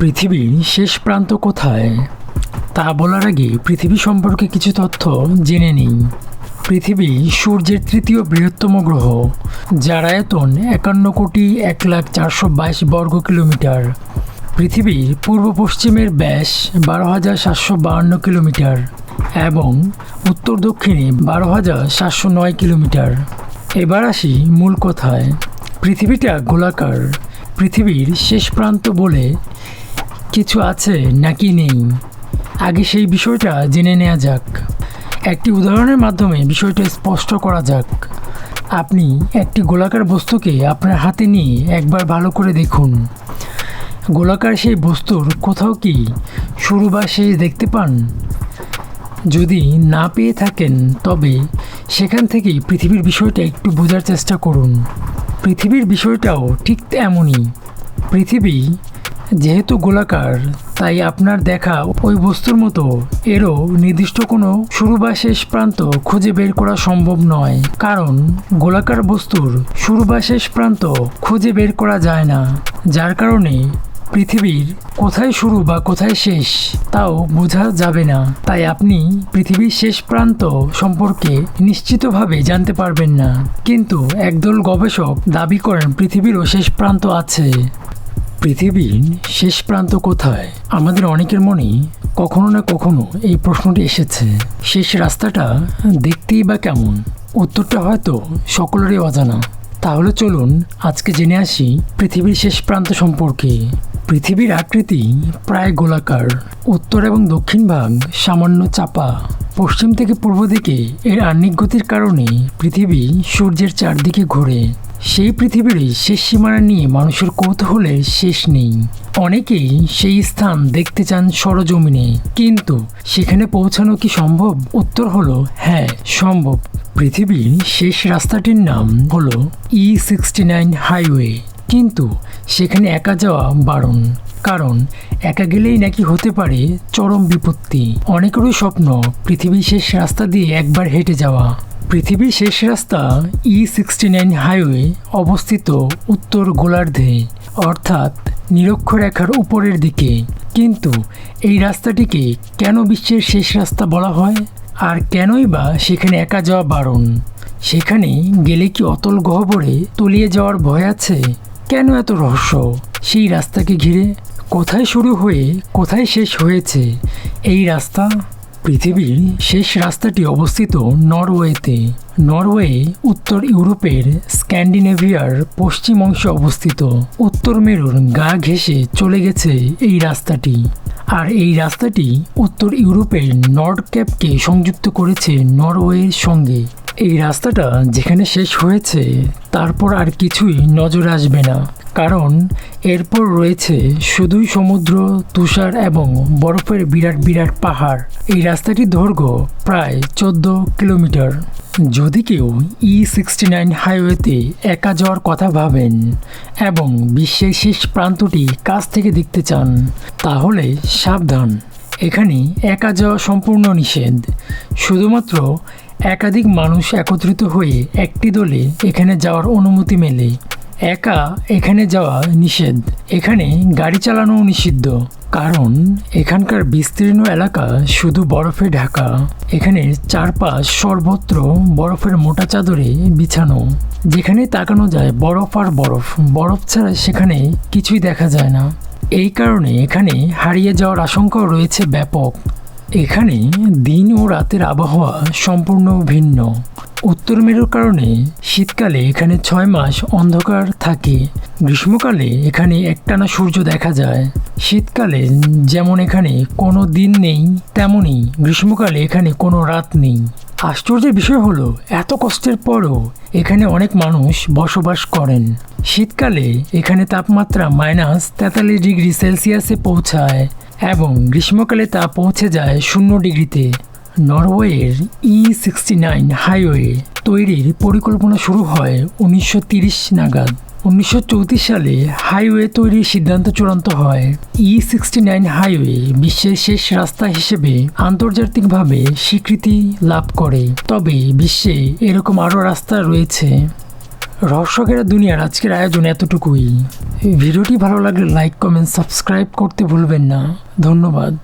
পৃথিবীর শেষ প্রান্ত কোথায়? তা বলার আগে পৃথিবী সম্পর্কে কিছু তথ্য জেনে নিই। পৃথিবী সূর্যের তৃতীয় বৃহত্তম গ্রহ, যার আয়তন একান্ন কোটি এক লাখ চারশো বাইশ বর্গ কিলোমিটার। পৃথিবীর পূর্ব পশ্চিমের ব্যাস বারো হাজার সাতশো বাহান্ন কিলোমিটার এবং উত্তর দক্ষিণে বারো হাজার সাতশো নয় কিলোমিটার। এবার আসি মূল কথায়। পৃথিবীটা গোলাকার, পৃথিবীর শেষ প্রান্ত বলে কিছু আছে নাকি নেই? আগে সেই বিষয়টা জেনে নেওয়া যাক। একটি উদাহরণের মাধ্যমে বিষয়টা স্পষ্ট করা যাক। আপনি একটি গোলাকার বস্তুকে আপনার হাতে নিয়ে একবার ভালো করে দেখুন। গোলাকার সেই বস্তুর কোথাও কি শুরু বা শেষ দেখতে পান? যদি না পেয়ে থাকেন, তবে সেখান থেকেই পৃথিবীর বিষয়টা একটু বোঝার চেষ্টা করুন। পৃথিবীর বিষয়টাও ঠিক এমনই পৃথিবী যেহেতু গোলাকার, তাই আপনার দেখা ওই বস্তুর মতো। এরও নির্দিষ্ট কোনো শুরু বা শেষ প্রান্ত খুঁজে বের করা সম্ভব নয়। কারণ গোলাকার বস্তুর শুরু বা শেষ প্রান্ত খুঁজে বের করা যায় না। যার কারণে পৃথিবীর কোথায় শুরু বা কোথায় শেষ তাও বোঝা যাবে না। তাই আপনি পৃথিবীর শেষ প্রান্ত সম্পর্কে নিশ্চিতভাবে জানতে পারবেন না। কিন্তু একদল গবেষক দাবি করেন পৃথিবীরও শেষ প্রান্ত আছে। পৃথিবীর শেষ প্রান্ত কোথায়? আমাদের অনেকের মনেই কখনো না কখনো এই প্রশ্নটি এসেছে। শেষ রাস্তাটা দেখতেই বা কেমন? উত্তরটা হয়তো সকলেরই অজানা। তাহলে চলুন আজকে জেনে আসি পৃথিবীর শেষ প্রান্ত সম্পর্কে। পৃথিবীর আকৃতি প্রায় গোলাকার। উত্তর এবং দক্ষিণ ভাগ সামান্য চাপা। পশ্চিম থেকে পূর্ব দিকে এর আহ্নিক গতির কারণে পৃথিবী সূর্যের চারদিকে ঘোরে। সেই পৃথিবীর শেষ সীমানা নিয়ে মানুষের কৌতূহলের শেষ নেই। অনেকেই সেই স্থান দেখতে চান সরজমিনে, কিন্তু সেখানে পৌঁছানো কি সম্ভব? উত্তর হলো হ্যাঁ সম্ভব। পৃথিবীর শেষ রাস্তাটির নাম হলো ই সিক্সটি নাইন হাইওয়ে কিন্তু সেখানে একা যাওয়া বারণ, কারণ একা গেলেই নাকি হতে পারে চরম বিপত্তি। অনেকেরই স্বপ্ন, পৃথিবীর শেষ রাস্তা দিয়ে একবার হেঁটে যাওয়া। পৃথিবীর শেষ রাস্তা ই সিক্সটি নাইন হাইওয়ে অবস্থিত উত্তর গোলার্ধে, অর্থাৎ নিরক্ষরেখার উপরের দিকে। কিন্তু এই রাস্তাটিকে কেন বিশ্বের শেষ রাস্তা বলা হয়? আর কেনই বা সেখানে একা যাওয়া বারণ? সেখানে গেলে কি অতল গহ্বরে তলিয়ে যাওয়ার ভয় আছে? কেন এত রহস্য সেই রাস্তাকে ঘিরে? কোথায় শুরু হয়ে কোথায় শেষ হয়েছে? এই রাস্তা পৃথিবীর শেষ রাস্তাটি অবস্থিত নরওয়েতে। নরওয়ে উত্তর ইউরোপের স্ক্যান্ডিনেভিয়ার পশ্চিম অংশে অবস্থিত। উত্তর মেরুর গা ঘেঁষে চলে গেছে এই রাস্তাটি। আর এই রাস্তাটি উত্তর ইউরোপের নর্ড ক্যাপকে সংযুক্ত করেছে নরওয়ের সঙ্গে। এই রাস্তাটা যেখানে শেষ হয়েছে, তারপর আর কিছুই নজর আসবে না। কারণ এরপর রয়েছে শুধুই সমুদ্র, তুষার এবং বরফের বিরাট বিরাট পাহাড়। এই রাস্তাটির দৈর্ঘ্য প্রায় চোদ্দ কিলোমিটার। যদি কেউ ই সিক্সটি নাইন হাইওয়েতে একা যাওয়ার কথা ভাবেন এবং বিশ্বের শেষ প্রান্তটি কাছ থেকে দেখতে চান, তাহলে সাবধান। এখানে একা যাওয়া সম্পূর্ণ নিষেধ। শুধুমাত্র একাধিক মানুষ একত্রিত হয়ে একটি দলে এখানে যাওয়ার অনুমতি মেলে। একা এখানে যাওয়া নিষেধ। এখানে গাড়ি চালানোও নিষিদ্ধ। কারণ এখানকার বিস্তীর্ণ এলাকা শুধু বরফে ঢাকা। এখানে চারপাশ সর্বত্র বরফের মোটা চাদরে বিছানো। যেখানে তাকানো যায় বরফ আর বরফ। বরফ ছাড়া সেখানে কিছুই দেখা যায় না। এই কারণে এখানে হারিয়ে যাওয়ার আশঙ্কাও রয়েছে ব্যাপক। এখানে দিন ও রাতের আবহাওয়া সম্পূর্ণ ভিন্ন। উত্তর মেরুর কারণে শীতকালে এখানে ছয় মাস অন্ধকার থাকে। গ্রীষ্মকালে এখানে একটানা সূর্য দেখা যায়। শীতকালে যেমন এখানে কোনো দিন নেই তেমনই গ্রীষ্মকালে এখানে কোনো রাত নেই। আশ্চর্যের বিষয় হলো, এত কষ্টের পরও এখানে অনেক মানুষ বসবাস করেন। শীতকালে এখানে তাপমাত্রা মাইনাস তেতাল্লিশ ডিগ্রি সেলসিয়াসে পৌঁছায় এবং গ্রীষ্মকালে তা পৌঁছে যায় শূন্য ডিগ্রিতে। নরওয়ের ই সিক্সটি নাইন হাইওয়ে তৈরির পরিকল্পনা শুরু হয় উনিশশো নাগাদ। উনিশশো চৌত্রিশ সালে হাইওয়ে তৈরির সিদ্ধান্ত চূড়ান্ত হয়। ই সিক্সটি নাইন হাইওয়ে বিশ্বের শেষ রাস্তা হিসেবে আন্তর্জাতিকভাবে স্বীকৃতি লাভ করে। তবে বিশ্বে এরকম আরও রাস্তা রয়েছে। রহস্যকেরা দুনিয়ার আজকের আয়োজন এতটুকুই। ভিডিওটি ভালো লাগলে লাইক কমেন্ট সাবস্ক্রাইব করতে ভুলবেন না। ধন্যবাদ।